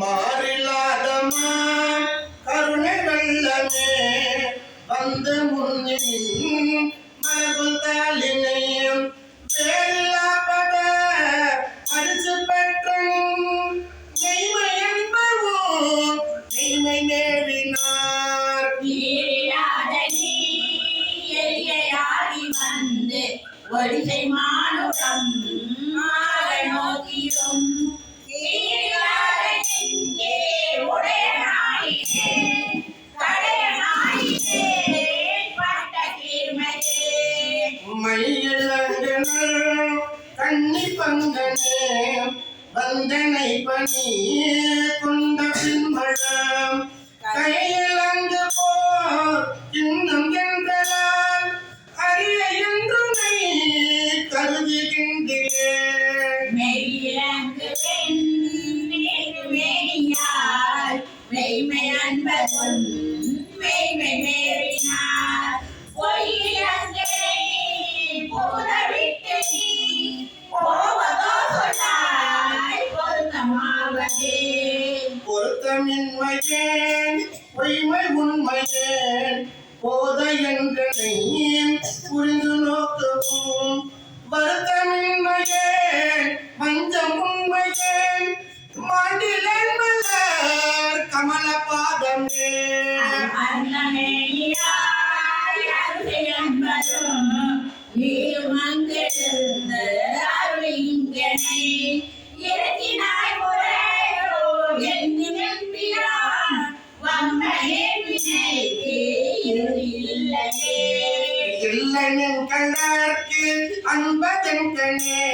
மாறிலாதமா கருணை வெள்ளமே வந்த முன்னின் மரபு தாளினே உம்மையில் கண்ணி பங்கனே வந்தனை பணி கொண்ட பின்மழம் கையிலங்க பொய்மை உண்மையே போத எங்களை புரிந்து நோக்கவும்? வருத்தமின்மையே மஞ்சம் உண்மையே மாண்டிலர் கமல பாதமே நீ இறக்கினாய் ஒரே இல்லையன் கண்ணார்க்கு அன்பதன் கண்ணே.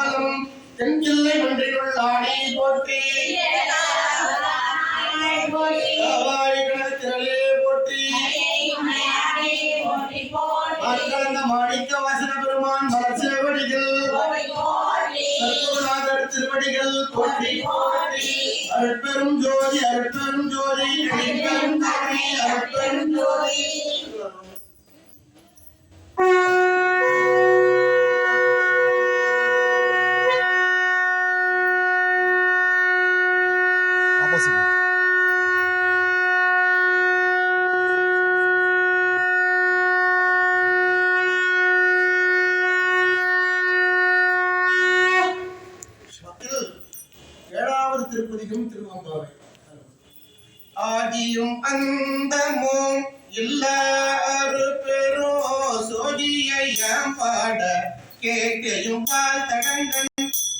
தில்லையம்பலம் தென்கில்லை ஒன்றிலுள்ள ஆடி போற்றி. காவாய் கணத்திரளே போற்றி. மாணிக்க வாசன பெருமான் மலசேவடிகள் சர்க்குருநாதர் திருவடிகள் போற்றி. அருட்பெரும் ஜோதி அருட்பெரும் ஜோதி அருட்பெரும் ஜோதி அருட்பெரும் ஜோதி. அந்தமும் இல்லாறு பெரோ சோதியையம் பாட கேட்கையும் பார்த்தடங்கன்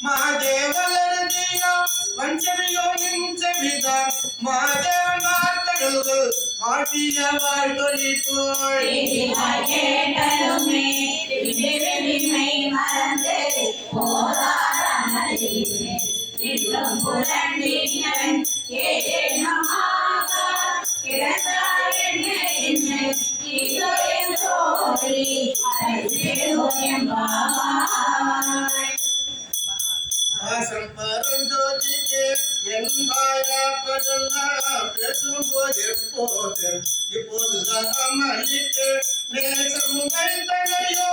மாதேவலருதியோ வஞ்சமியோ நின்றவிதான் மாதேவன் கடல்கள் ஆட்டிய வாழ்வழி போய் வாசம் பரஞ்சோதிக்கு என் வாயாப்பதெல்லாம் பேசும்போது எப்போது இப்போதுதான் கைத்தனையோ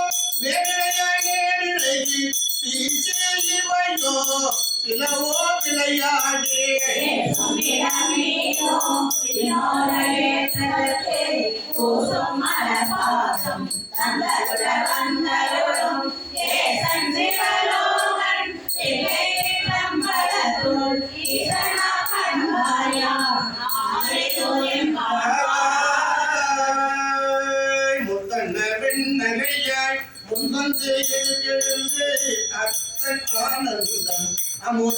சிலவோ விளையாடே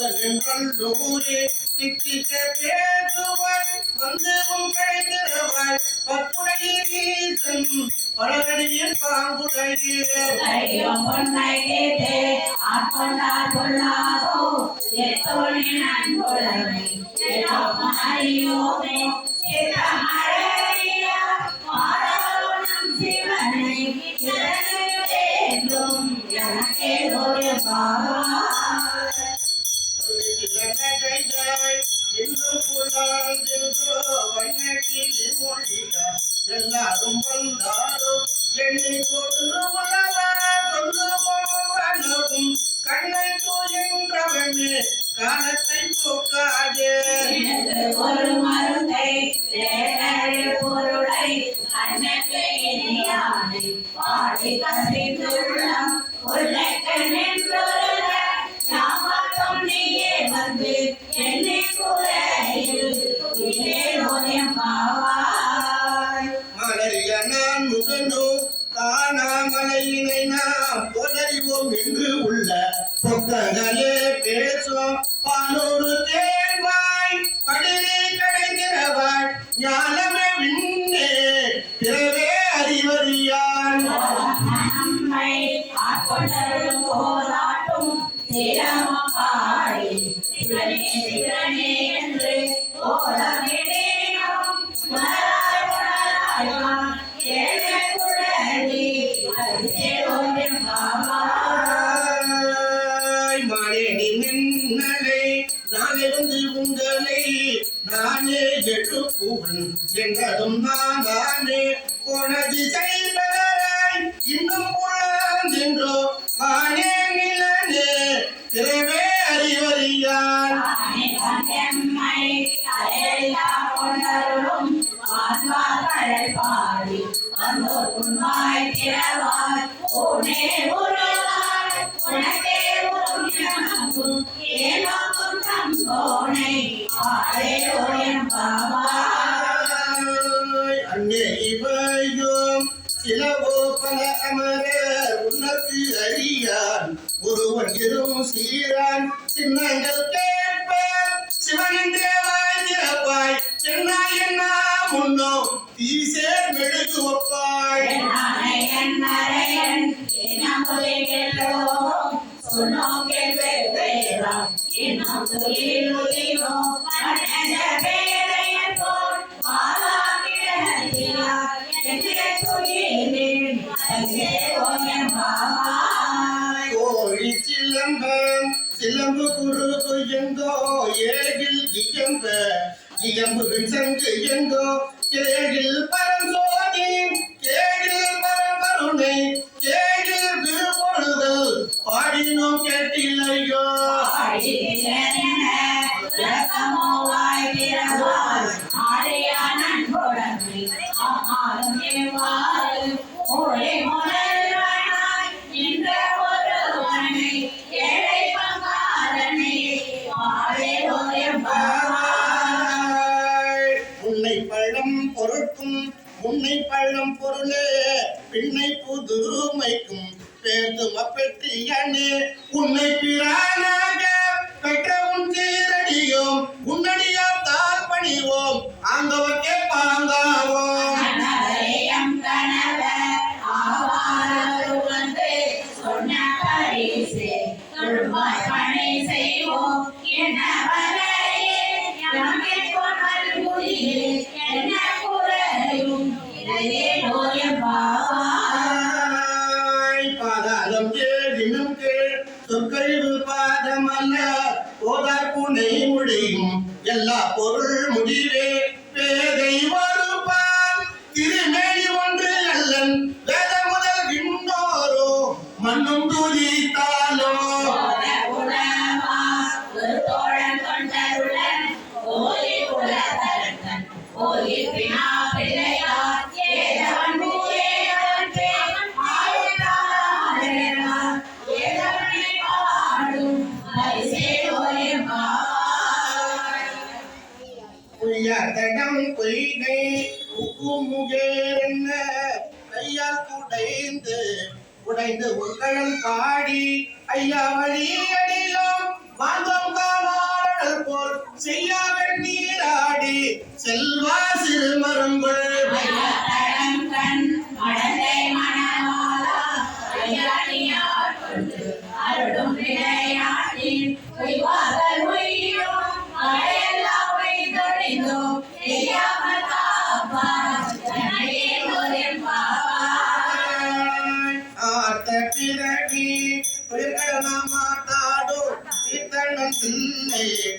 அமுதன் என்றூரே தித்திக்க பேசுவாய் வந்து உன் கிடைக்கிறவாய் பத்துடைய வீசன் பழகடியின் பாம்புடைய எல்லாரும் வந்தாரோ எண்ணி கொடு சொல்லு கண்ணை தூயின்றவனே காலத்தை போக்காதே. ஒரு மருந்தை பொருளை அன்னத்தை பாடி கசிந்துள்ளம் உள்ளக்கண்ணென்றொருக ஞாபகம் நான் ஏழை உங்களை நானே எழுப்புவன் என்றதும் நான் நானே உனது செய்பவராய் கோணை ஆடே ஓயம் அமர உன்னத்து அறியான். ஒருவன் இரும் சீரான் சின்னங்கள் கேட்ப சிவனின் தேவாய் திறப்பாய். என்ன முன்னோ? தீசேர் மெழுகு ஒப்பாய். சொன்னோம் என்னரையன் வேறாம் இன்னும் பேரையன் போல் மாலாமிழந்தியார் சிலம்பு குறுகு எங்கோ ஏகில் இயம்ப இயம்பு சங்கு எங்கோ கேகில் பரஞ்சோதி கேகில் பரம்பருணை கேகில் பாடினோம் கேட்டிலையோ உன்னை பள்ளம் பொருட்கும் உன்னை பள்ளம் பொருளே. பின்னை புதுமைக்கும் பேர்த்து மப்பெட்டியனே உன்னை பிரானாக பெற்ற உன் சீரடியோம். உன்னடியார் தால் பணிவோம். ஆங்கவர்க்கே பாங்காவோம். சொற்கழிவு பாதமல்ல ஓதார் புனை முடியும். எல்லா பொருள் முடிவே பேதை என்ன? கையால் குடைந்து உடைந்து உங்கள் பாடி ஐயா வழி அடியோம் வாழ்ந்தோம் காணாடல் போல் செய்யாவின் நீராடி செல்வா சிறுமரும்பு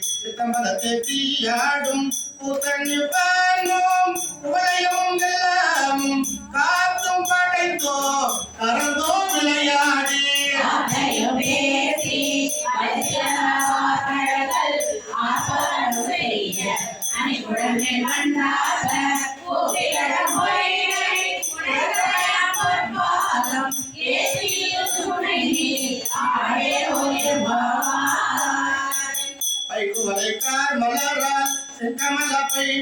பிள்ளை சித்தம்பலத்தை தீயாடும் கூத்தண்ணி பாலும் உலையும் எல்லாம் காத்தும் படைத்தோ கறந்தோ விளையாடி. அணி குழந்தை மண்ணாக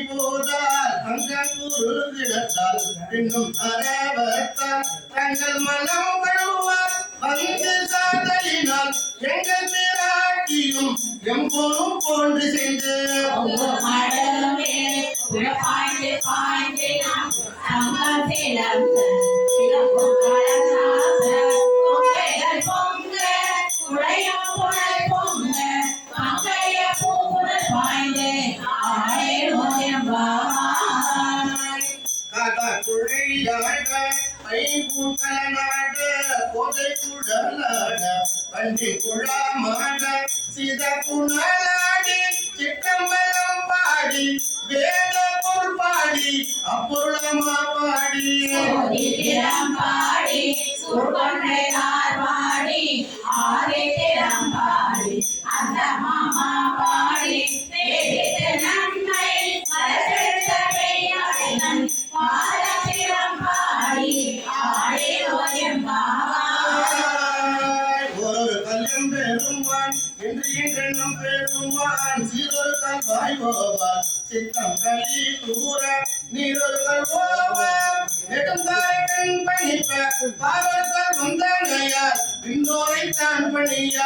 போதார். தங்கள் உருகிடத்தால் இன்னும் அறவத்தால் தங்கள் மனம் கழுவார் வந்து சாதலினால் எங்கள் பேராட்டியும் எம்போரும் போன்று செய்து. பாய்ந்து பாய்ந்து நாம் சுகமா பாடி பாடி சுகமே பாடி ஆரே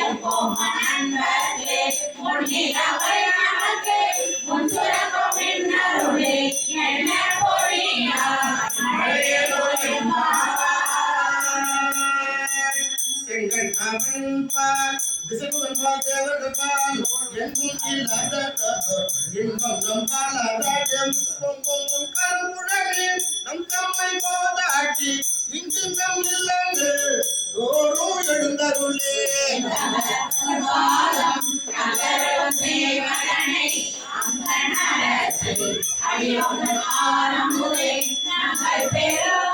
எப்போ நண்பர்களே. உன்னிடம் நமக்கு உன் சுரப்போ பெறும்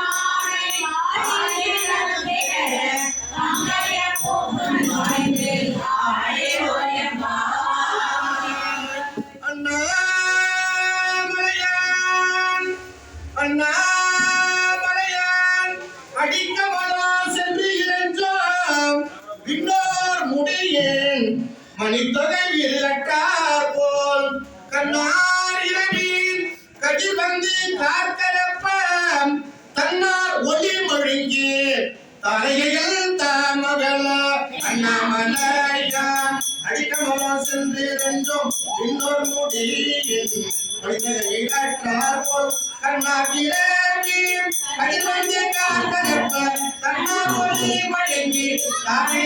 கமலையா அடிக்கமலா சென்றிருந்தோம் இன்னொரு முடியில் படித்தகையாற்றார் போல் கண்ணா கிரவி அடிமஞ்ச காத்தகப்ப கண்ணா பொலி வழங்கி பாடி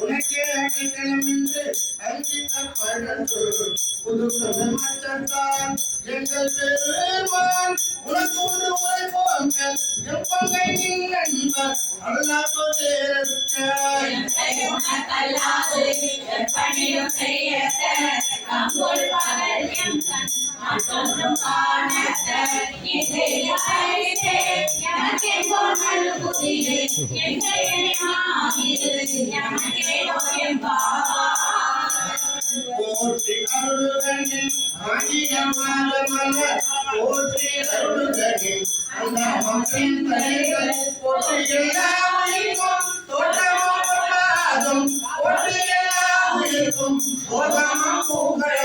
உனக்கே அடைக்கலம் என்று அங்கிட்டப்படந்து புது பிரதமத்தான் எங்கள் பெருமான் உனக்கு ஒன்று உரைப்போங்க எப்பங்கை நீ நண்பர் அல்லாஹ் தேர்க்க பணியும் செய்ய அசோகம் காணத்த இசையாயிரே எனக்கெங்கோ நல்குதிரு எங்கையனே ஆகிரு எனக்கே எம்பாவா போற்றி அருளுதனின் அங்கிகமான மலர் போற்றி அருளுதனின் அந்த மகின் தலைகள் போற்றி எல்லா உயிர்க்கும் தோற்றமோ பொல்லாதும் போற்றி எல்லா உயிர்க்கும் போதமும் புகழ்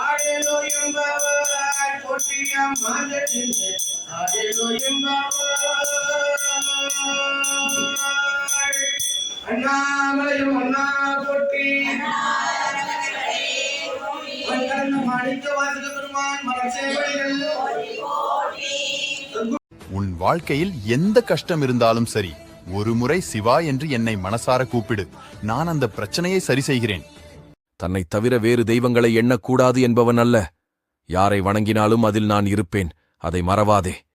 ஆடேலோ ஆடேலோ அண்ணாமலையும் அண்ணா போட்டி மாணிக்க வாசக பெருமான் உன் வாழ்க்கையில் எந்த கஷ்டம் இருந்தாலும் சரி ஒரு முறை சிவா என்று என்னை மனசார கூப்பிடு. நான் அந்த பிரச்சனையை சரி செய்கிறேன். தன்னைத் தவிர வேறு தெய்வங்களை எண்ணக்கூடாது என்பவன் அல்ல. யாரை வணங்கினாலும் அதில் நான் இருப்பேன். அதை மறவாதே.